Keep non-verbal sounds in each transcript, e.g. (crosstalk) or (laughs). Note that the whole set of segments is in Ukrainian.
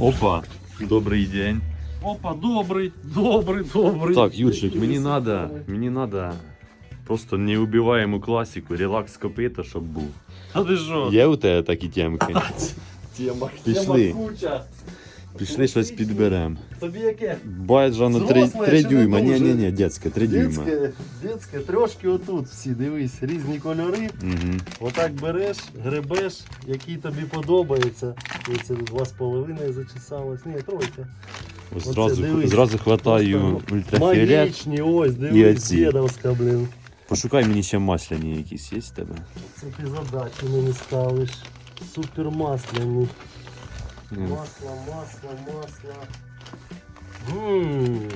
Опа, добрий день. Опа, добрий, добрий, добрий. Так, Юрчик, мені надо, мені надо просто неубиваемую класику, релакс копита, щоб був. А ти що? Є у тебе такі темки? (laughs) Тема, Пішли. тема куча. Пішли щось підберемо. Тобі яке? Байджано 3, Взросле 3 чи не дюйма. Ні, дуже? ні, ні, дітське, 3 дюйма. Детське, трошки отут всі, дивись, різні кольори. Угу. Отак береш, гребеш, який тобі подобається. Ось це два з половиною зачесалось. Ні, тройка. Ось Оце зразу, дивись. зразу хватаю ультрафіолет. Магічні, ось, І дивись, оці. дедовська, блін. Пошукай мені ще масляні якісь є в тебе. Це ти задачі мені ставиш. Супер масляні. Ні, Масло, масло, масло. Ммм.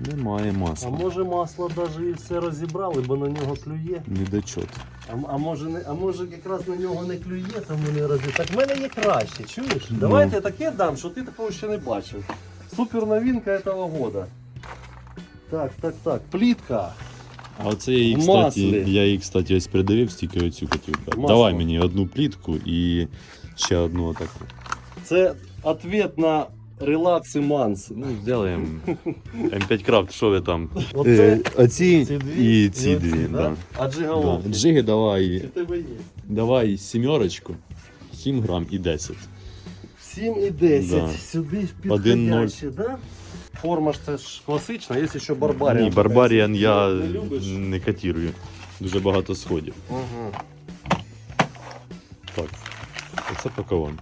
Немає А може масло навіть і все розібрали, бо на нього клює. Недочот. А, а може не, а може якраз на нього не клює, тому не розібрали. Так в мене є краще, чуєш? Ну. Давайте таке дам, що ти такого ще не бачив. Супер новинка этого года. Так, так, так. Плітка. А оце я її, В кстати, маслі. я її, кстати, ось придавив стільки оцю хотів. Масло. Давай мені одну плітку і ще одну отаку. Це ответ на релакс і манс. Ну, зробимо М5 Крафт, що ви там? Оце оці ці дві і ці оці, дві. да? Да. А джиголовки. Да. Джиги Чи давай, в тебе є? давай сімерочку, 7 грам і 10. 7 і 10. Да. Сюди Один ноль. підходяще, да? Форма ж це ж класична, є ще Барбаріан. Ні, Барбаріан я Не любиш? не. Дуже багато сходів. Так, оце пакован.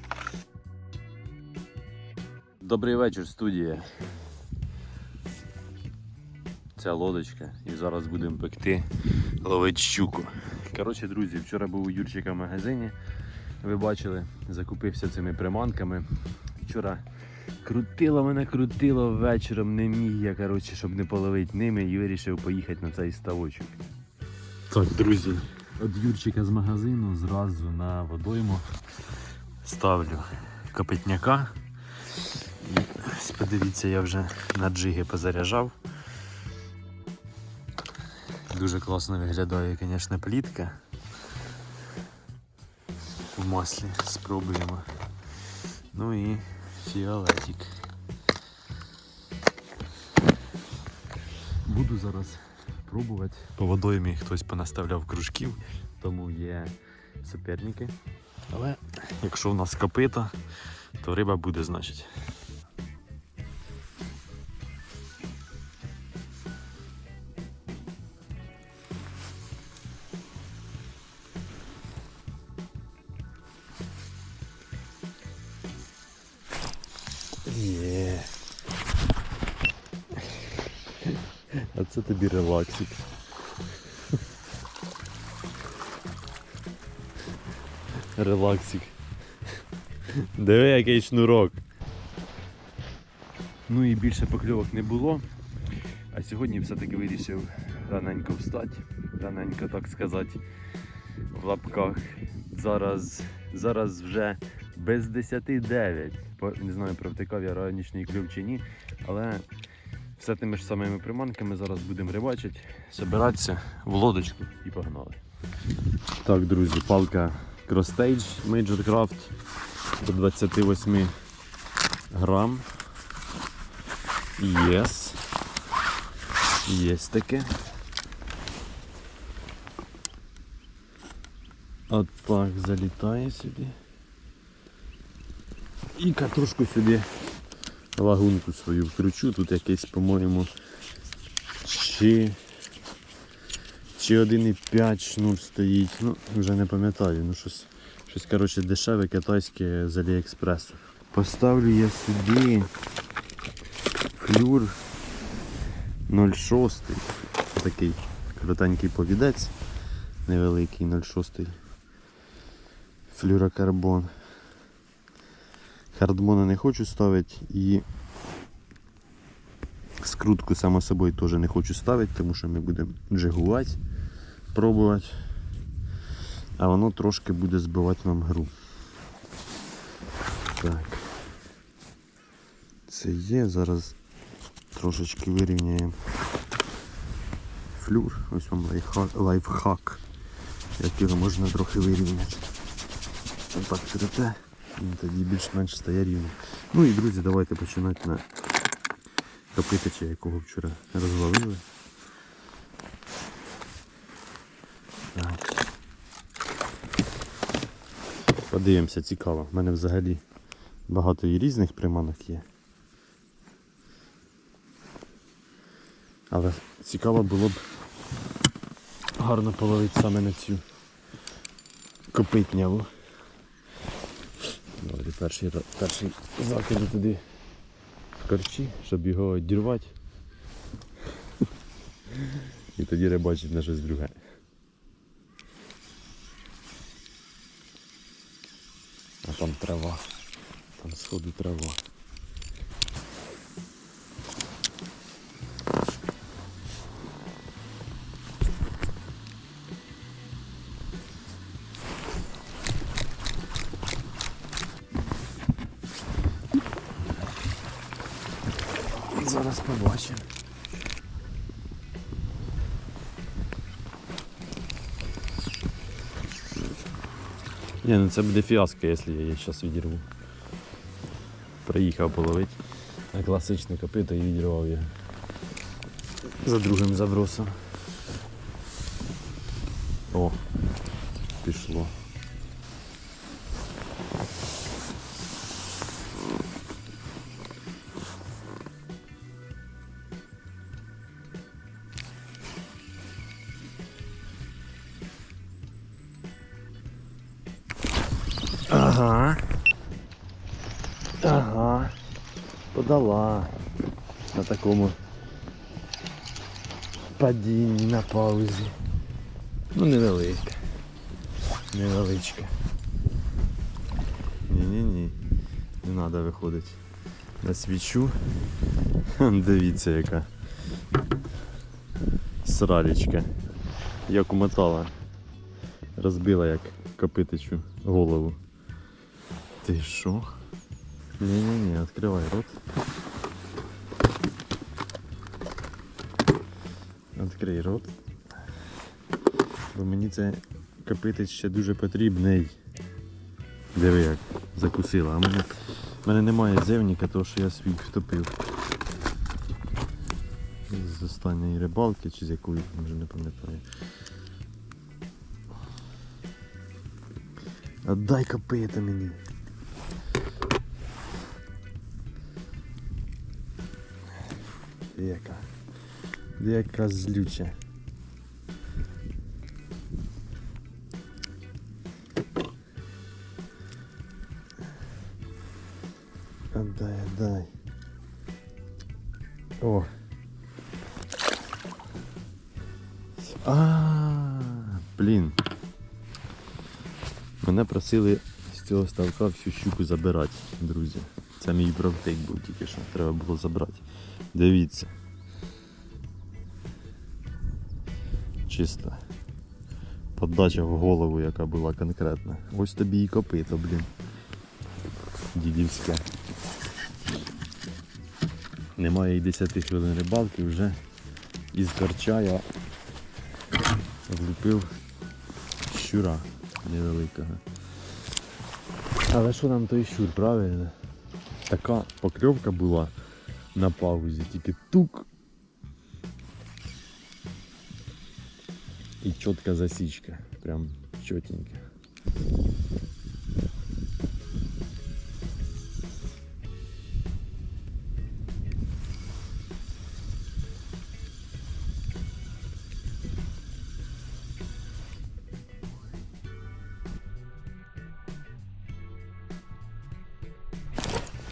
Добрий вечір, студія. Це лодочка. І зараз будемо пекти ловити щуку. Коротше, друзі, вчора був у Юрчика в магазині. Ви бачили, закупився цими приманками. Вчора крутило мене, крутило вечором, не міг я, коротше, щоб не половити ними і вирішив поїхати на цей ставочок. Так, друзі, від Юрчика з магазину зразу на водойму ставлю копитняка. Подивіться, я вже на джиги позаряджав. Дуже класно виглядає, звісно, плітка. В маслі спробуємо. Ну і фіолетик. Буду зараз пробувати. По водоймі хтось понаставляв кружків, тому є суперники. Але якщо в нас копита, то риба буде, значить. Тобі релаксик. Релаксик. Диви, який шнурок. Ну і більше покльовок не було. А сьогодні все-таки вирішив раненько встати, раненько так сказати, в лапках. Зараз, зараз вже без 10-9. Не знаю, провтикав я ранішній клюв чи ні, але все тими ж самими приманками зараз будемо рибачити, збиратися в лодочку і погнали. Так, друзі, палка Crossstage Major Craft до 28 грам. Єс. Єс таке. От так залітає сюди. І катушку сюди лагунку свою вкручу. Тут якийсь, по-моєму, чи, чи 1,5 шнур стоїть. Ну, вже не пам'ятаю. Ну, щось, щось коротше, дешеве китайське з Аліекспресу. Поставлю я сюди флюр 0,6. Такий коротенький повідець. Невеликий 0,6. Флюрокарбон. Хардмона не хочу ставити і скрутку само собою теж не хочу ставити, тому що ми будемо джигувати, пробувати. А воно трошки буде збивати нам гру. Так. Це є, зараз трошечки вирівняємо флюр. Ось вам лайфхак, лайфхак як його можна трохи вирівняти. Трете. Він тоді більш-менш стає рівно. Ну і друзі, давайте починати на копитача, якого вчора розвалили. Так. Подивимося, цікаво. У мене взагалі багато і різних приманок є. Але цікаво було б гарно половити саме на цю копитняву. Давайте перший, перший закид туди в корчі, щоб його одірвати. (laughs) І тоді рибачить на щось друге. А там трава. Там сходу трава. Ні, ну це буде фіаско, якщо я її зараз відірву. Приїхав половити на класичне копито і відірвав його. За другим забросом. О, пішло. Такому падінні на паузі. Ну невелика. Невеличка. Ні-ні-ні. Не треба виходити. На свічу. (laughs) Дивіться яка. Сралічка. Як умотала. Розбила як копитичу голову. Ти що? Ні-ні-ні, відкривай рот. Відкрий рот. Бо мені це копитич ще дуже потрібний. Диви як закусила. А в мене, мене немає зевніка, тому що я свій втопив. З останньої рибалки чи з якої, вже не пам'ятаю. Отдай копита мені. Яка. Яка злюча. Отдай, отдай. О. А, блін. Мене просили з цього ставка всю щуку забирати, друзі. Це мій бровтик був тільки що, треба було забрати. Дивіться. Чисто. Подача в голову, яка була конкретна. Ось тобі і копито, блін. Дідівське. Немає і 10 хвилин рибалки, вже із корча я влупив щура невеликого. Але що нам той щур, правильно? Така покльовка була на паузі, тільки тук. І чітка засічка. Прям чотенька.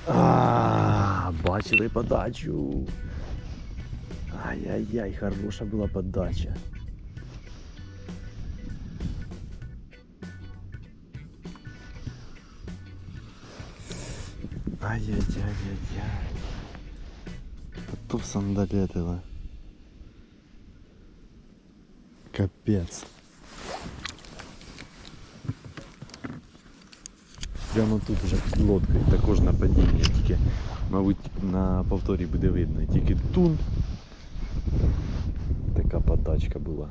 А, бачили подачу. Ай-яй-яй, хороша була подача. Ай-яй-яй-яй-яй. Та то сандалетила. Капець. Прямо тут вже під лодкою, також на падінні, тільки, мабуть, на повторі буде видно. Тільки тун. Така подачка була.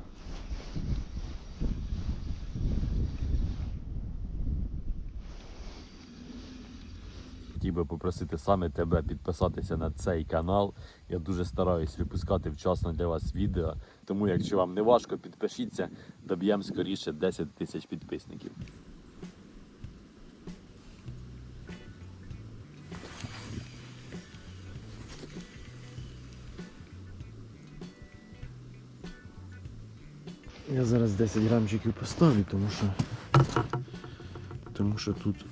Хотів би попросити саме тебе підписатися на цей канал. Я дуже стараюсь випускати вчасно для вас відео. Тому, якщо вам не важко, підпишіться, доб'ємо скоріше 10 тисяч підписників. Я зараз 10 грамчиків поставлю, тому що тому що тут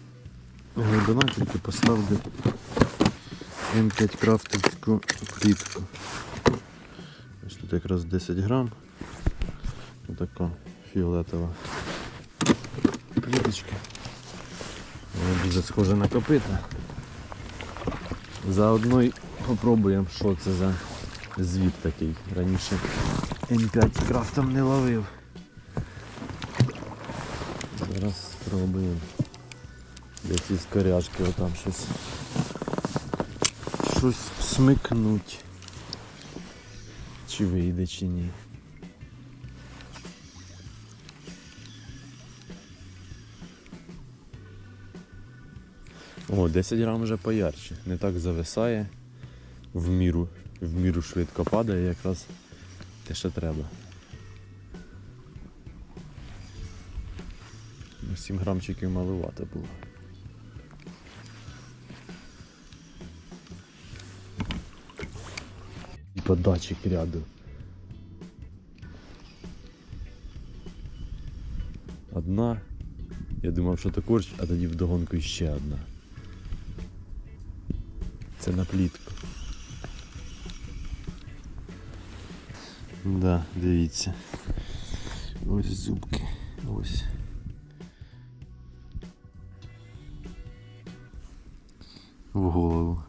глибина тільки поставлю М5 крафтовську плітку. Ось тут якраз 10 грам. Отака фіолетова пліточка. Вона дуже схожа на копита. Заодно й попробуємо, що це за звід такий. Раніше М5 крафтом не ловив. Зараз спробуємо. Десь із коряшки отам щось. Щось смикнуть. Чи вийде, чи ні. О, 10 грам вже поярче. Не так зависає. В міру, в міру швидко падає якраз те, що треба. Ну, 7 грамчиків малувато було. І подачик ряду. Одна. Я думав, що то корч, а тоді вдогонку ще одна. Це на плітку. Да, дивіться. Ось зубки. Ось. В голову.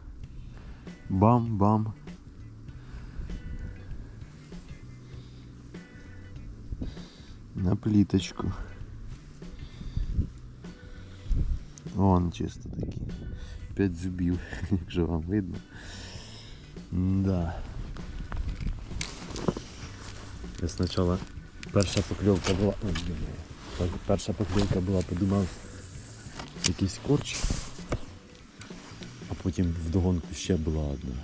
Бам-бам. На пліточку. Вон чисто такі. П'ять зубів, якщо (laughs) вам видно. Да. Я спочатку перша покльовка була. Перша покльовка була, подумав якийсь корч, а потім вдогонку ще була одна.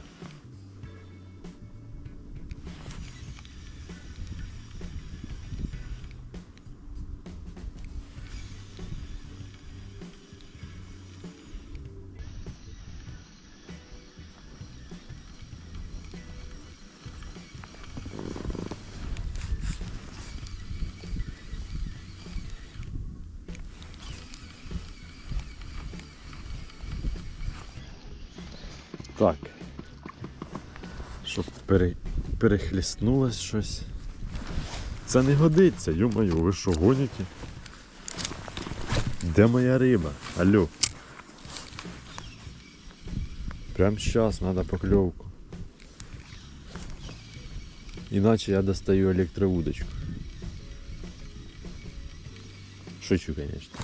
Так. Щоб пере... перехлістнулось щось. Це не годиться, ё-моё, ви що гоніте? Де моя риба? Алло. Прям сейчас надо поклевку. Иначе я достаю электроудочку. Шучу, конечно.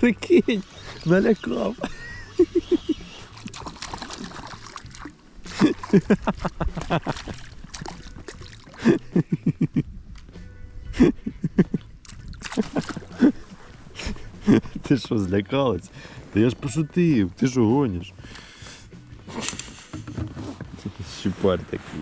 Прикинь, налякав. Ти що, злякалась? Та я ж пошутив, ти що гониш? Щупар такий.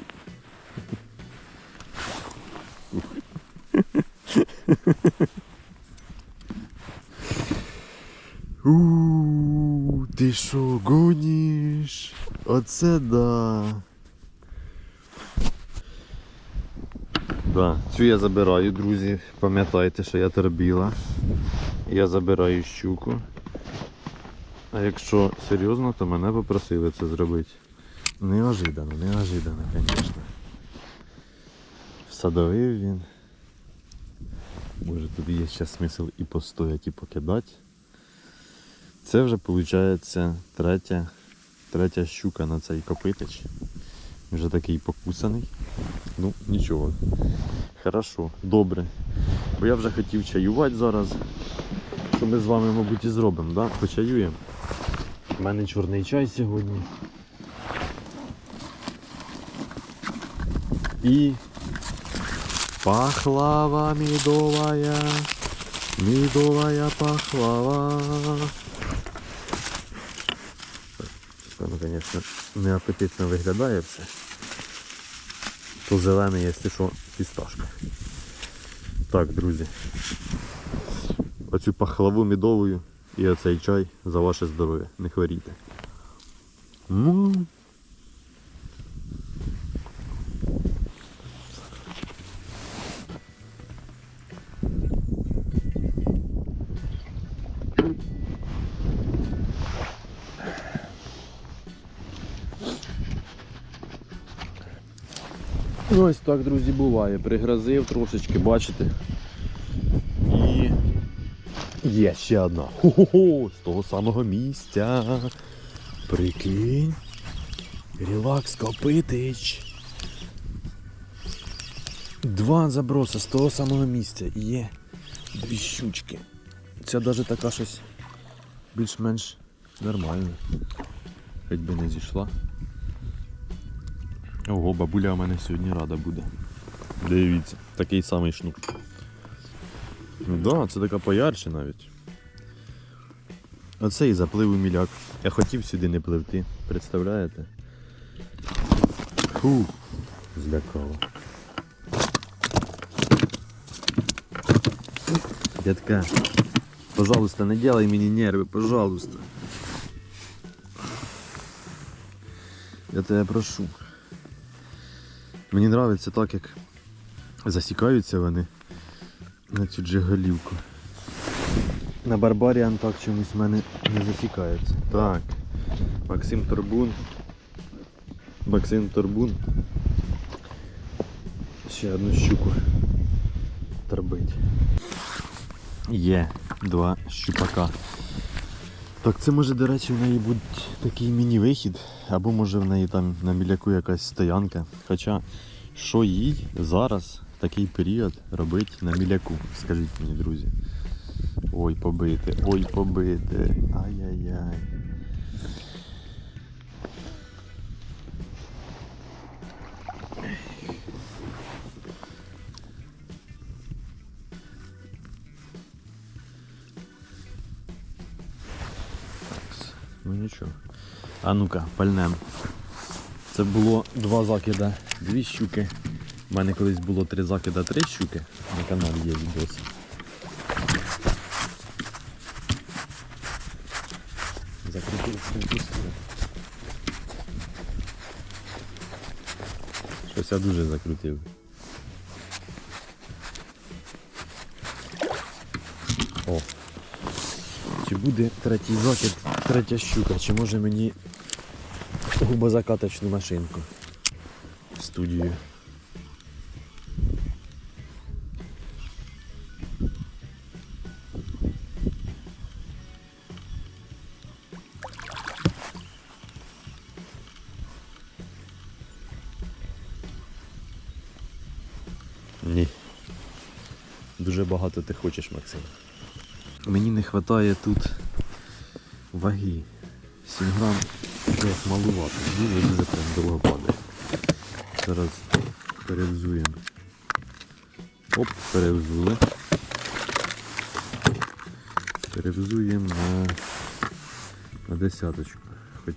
Ти що, гониш? Оце да. Да, цю я забираю, друзі. Пам'ятайте, що я тербіла. Я забираю щуку. А якщо серйозно, то мене попросили це зробити. Неожиданно, неожиданно, звісно. Всадовив він. Може тут є ще смисл і постояти, і покидати. Це вже виходить третя, третя щука на цей копитич. Вже такий покусаний. Ну, нічого. Хорошо, добре. Бо я вже хотів чаювати зараз. Що ми з вами, мабуть, і зробимо, да? Почаюємо. У мене чорний чай сьогодні. І Пахлава медовая, медовая пахлава. Воно, звісно, неапетитно виглядає все. То зелений, якщо що, фісташка. Так, друзі. Оцю пахлаву медовою і оцей чай за ваше здоров'я. Не хворійте. Ось так, друзі, буває. Пригрозив трошечки, бачите. І є ще одна. Хо-хо-хо, з того самого місця. Прикинь. Релакс Копитич. Два заброса з того самого місця. І є дві щучки. Ця навіть така щось більш-менш нормальна. Хоч би не зійшла. Ого, бабуля у мене сьогодні рада буде. Дивіться, такий самий шнур. Да, це така поярче навіть. Оце і заплив у міляк. Я хотів сюди не пливти, представляєте? Фу, злякало. Дядка, пожалуйста, не делай мені нерви, пожалуйста. Я тебе прошу. Мені подобається так, як засікаються вони на цю джиголівку. На Барбаріан так чомусь в мене не засікаються. Так. Максим Торбун. Максим Торбун. Ще одну щуку торбить. Є два щупака. Так це може, до речі, в неї буде такий міні-вихід, або може в неї там на міляку якась стоянка. Хоча що їй зараз такий період робити на міляку? Скажіть мені, друзі. Ой, побити, ой, побити. Ай-яй-яй. Ну нічого. А ну-ка, пальнем. Це було два закида, дві щуки. У мене колись було три закида, три щуки. На каналі є відос. Закрутив. Щось я дуже закрутив. О. Чи буде третій закид, третя щука, чи може мені губозакаточну машинку в студію. Ні. Дуже багато ти хочеш, Максим. Мені не вистачає тут ваги. 7 грам трохи малувато. Дуже дуже прям довго падає. Зараз перевзуємо. Оп, перевзули. Перевзуємо на, на десяточку. Хоч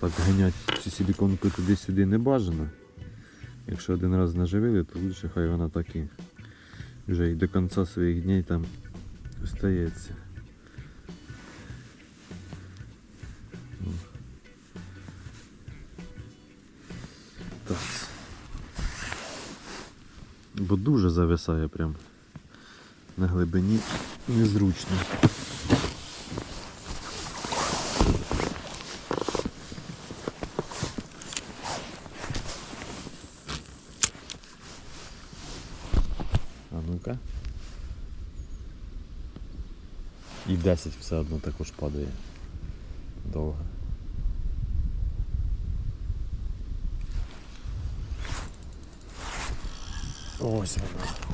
так ганять цю силіконку туди-сюди не бажано. Якщо один раз наживили, то лучше хай вона так і вже і до кінця своїх днів там остається. Бо дуже зависає прям на глибині незручно. А ну-ка. І 10 все одно також падає. Довго.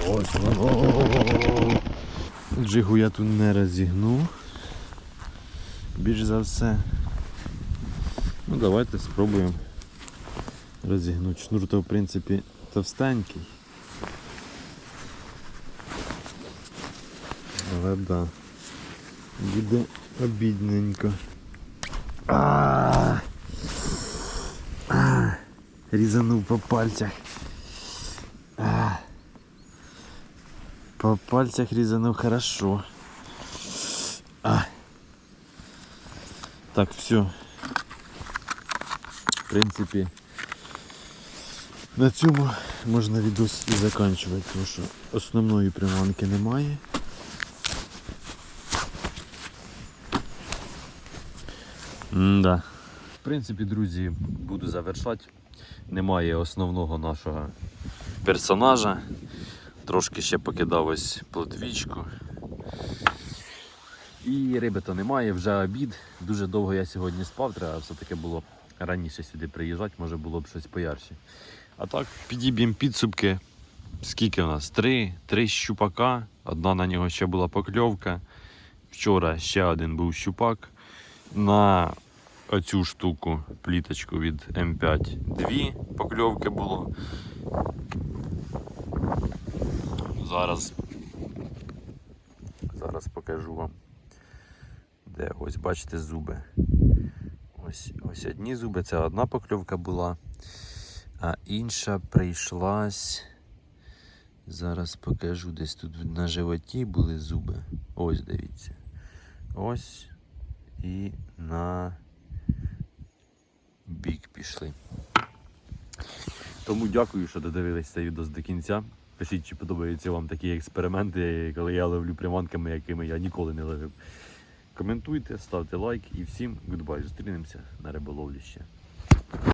ось воно. Ось. Джигу я тут не розігнув. Більш за все. Ну давайте спробуємо розігнути. Шнур то в принципі товстенький. Але да. Буде обідненько. А -а -а -а. Різанув по пальцях. По пальцях різанув хорошо. А! Так, все. В принципі, на цьому можна відос і закінчувати, тому що основної приманки немає. Да. В принципі, друзі, буду завершати. Немає основного нашого персонажа. Трошки ще покидав ось плотвічку. І риби то немає, вже обід. Дуже довго я сьогодні спав, треба все-таки було раніше сюди приїжджати, може було б щось поярче. А так, підіб'ємо підсумки. Скільки у нас? Три, три щупака. Одна на нього ще була покльовка. Вчора ще один був щупак. На оцю штуку, пліточку від М5, дві покльовки було. Зараз. Зараз покажу вам. Де ось бачите зуби. Ось, ось одні зуби, це одна покльовка була. А інша прийшлась. Зараз покажу, десь тут на животі були зуби. Ось дивіться. Ось і на бік пішли. Тому дякую, що додивились цей відео до кінця. Пишіть, чи подобаються вам такі експерименти, коли я ловлю приманками, якими я ніколи не ловив. Коментуйте, ставте лайк і всім гудбай. Зустрінемося на риболовлі ще.